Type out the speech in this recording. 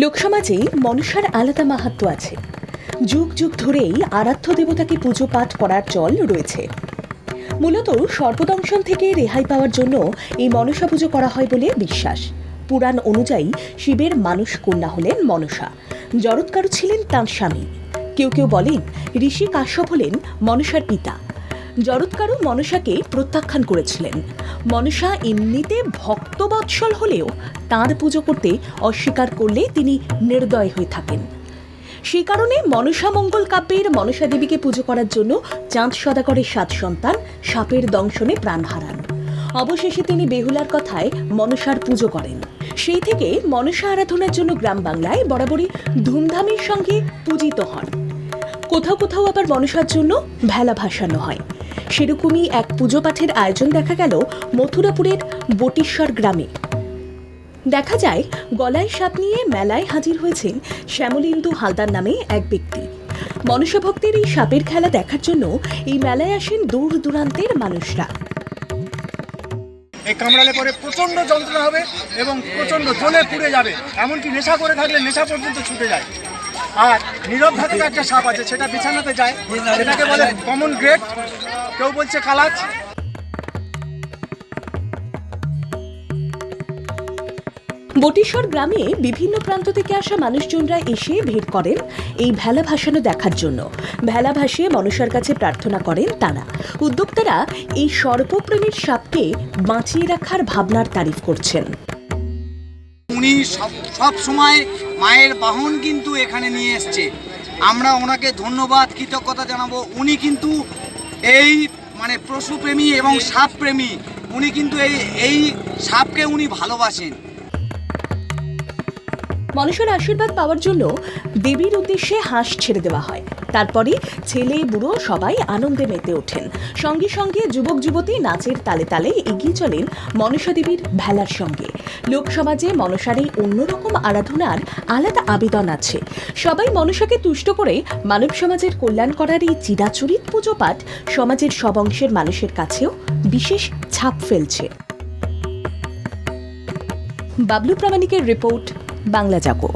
লোকসমাজে মনসার আলাদা মাহাত্ম্য আছে। যুগ যুগ ধরেই আরাধ্য দেবতাকে পুজো পাঠ করার চল রয়েছে। মূলত সর্পদংশন থেকে রেহাই পাওয়ার জন্য এই মনসা পুজো করা হয় বলে বিশ্বাস। পুরাণ অনুযায়ী শিবের মানুষ কন্যা হলেন মনসা। জরৎকারু ছিলেন তাঁর স্বামী। কেউ কেউ বলেন ঋষি কাশ্যপ হলেন মনসার পিতা। জরৎকারু মনসাকে প্রত্যাখ্যান করেছিলেন। মনসা এমনিতে ভক্তবৎসল হলেও তাঁর পুজো করতে অস্বীকার করলে তিনি নির্দয় হয়ে থাকেন। সেই কারণে মনসা মঙ্গল কাব্যের মনসা দেবীকে পুজো করার জন্য চাঁদ সদাগরের সাত সন্তান সাপের দংশনে প্রাণ হারান। অবশেষে তিনি বেহুলার কথায় মনসার পুজো করেন। সেই থেকে মনসা আরাধনার জন্য গ্রাম বাংলায় বরাবরই ধুমধামের সঙ্গে পূজিত হন। কোথাও কোথাও আবার মনসার জন্য ভেলা ভাসানো হয়। সেরকমই এক পুজো পাঠের আয়োজন দেখা গেল মথুরাপুরের বটিশ্বর গ্রামে। দেখা যায়, গলায় সাপ নিয়ে মেলায় হাজির হয়েছেন শ্যামলিন্দু হালদার নামে এক ব্যক্তি। মনসা ভক্তের এই সাপের খেলা দেখার জন্য এই মেলায় আসেন দূর দূরান্তের মানুষরা। কামড়ালে পরে প্রচণ্ড যন্ত্রণা হবে এবং প্রচণ্ড জ্বলে পুড়ে যাবে। এমনকি নেশা করে থাকলে নেশা পর্যন্ত ছুটে যায়। আর নীরব ধাতুক একটা সাপ আছে, সেটা বিছানাতে যায়। সেটাকে বলে কমন গ্রেড কেউ বলছে কালাচ বটিশ্বর গ্রামে বিভিন্ন প্রান্ত থেকে আসা মানুষজনরা এসে ভিড় করেন এই ভেলা ভাসানো দেখার জন্য। ভেলা ভাসিয়ে মনসার কাছে প্রার্থনা করেন তারা। উদ্যোক্তারা এই সর্বপ্রেমীর সাপকে বাঁচিয়ে রাখার ভাবনার তারিফ করছেন। উনি সব সময় মায়ের বাহন কিন্তু এখানে নিয়ে এসছে। আমরা ওনাকে ধন্যবাদ, কৃতজ্ঞতা জানাব। উনি কিন্তু এই মানে পশুপ্রেমী এবং সাপ প্রেমী উনি কিন্তু এই এই সাপকে উনি ভালোবাসেন। মনসার আশীর্বাদ পাওয়ার জন্য দেবীর উদ্দেশ্যে হাঁস ছেড়ে দেওয়া হয়। তারপরে ছেলে, বুড়ো সবাই আনন্দে মেতে ওঠেন। সঙ্গে সঙ্গে যুবক, যুবতী নাচের তালে তালে এগিয়ে চলেন মনসা দেবীর ভেলার সঙ্গে। লোকসমাজে মনসার এই অন্যরকম আরাধনার আলাদা আবেদন আছে। সবাই মনসাকে তুষ্ট করে মানব সমাজের কল্যাণ করার এই চিরাচরিত পুজো পাঠ সমাজের সব অংশের মানুষের কাছেও বিশেষ ছাপ ফেলছে। বাবলু প্রামাণিকের রিপোর্ট বাংলা জাগো